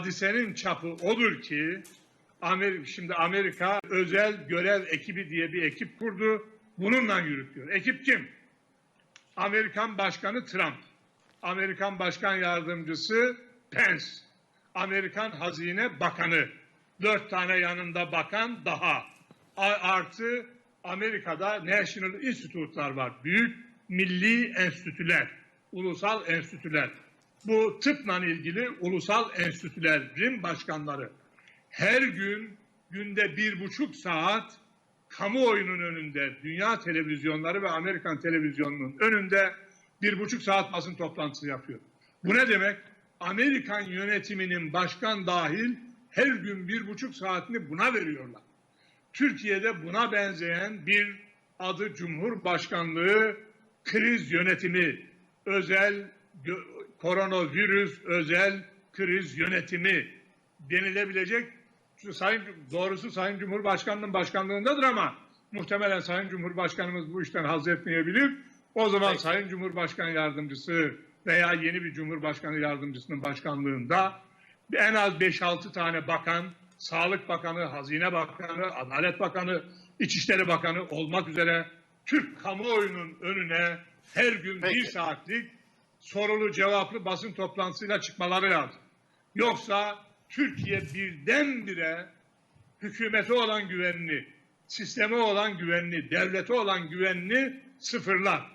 hadisenin çapı odur ki Amerika, şimdi Amerika özel görev ekibi diye bir ekip kurdu. Bununla yürütüyor. Ekip kim? Amerikan Başkanı Trump. Amerikan Başkan Yardımcısı Pence. Amerikan Hazine Bakanı. Dört tane yanında bakan daha. Artı Amerika'da National Institute'lar var. Büyük milli enstitüler. Ulusal enstitüler. Bu tıpla ilgili ulusal enstitülerin başkanları. Her gün günde bir buçuk saat kamuoyunun önünde, dünya televizyonları ve Amerikan televizyonunun önünde bir buçuk saat basın toplantısı yapıyor. Bu ne demek? Amerikan yönetiminin başkan dahil her gün bir buçuk saatini buna veriyorlar. Türkiye'de buna benzeyen bir adı Cumhurbaşkanlığı kriz yönetimi, özel koronavirüs özel kriz yönetimi denilebilecek Sayın doğrusu Sayın Cumhurbaşkanının başkanlığındadır ama muhtemelen Sayın Cumhurbaşkanımız bu işten haz etmeyebilir. O zaman Peki. Sayın Cumhurbaşkanı Yardımcısı veya yeni bir Cumhurbaşkanı Yardımcısının başkanlığında en az 5-6 tane bakan, Sağlık Bakanı, Hazine Bakanı, Adalet Bakanı, İçişleri Bakanı olmak üzere Türk kamuoyunun önüne her gün Peki. bir saatlik sorulu cevaplı basın toplantısıyla çıkmaları lazım. Yoksa Türkiye birdenbire hükümete olan güvenini, sisteme olan güvenini, devlete olan güvenini sıfırlar.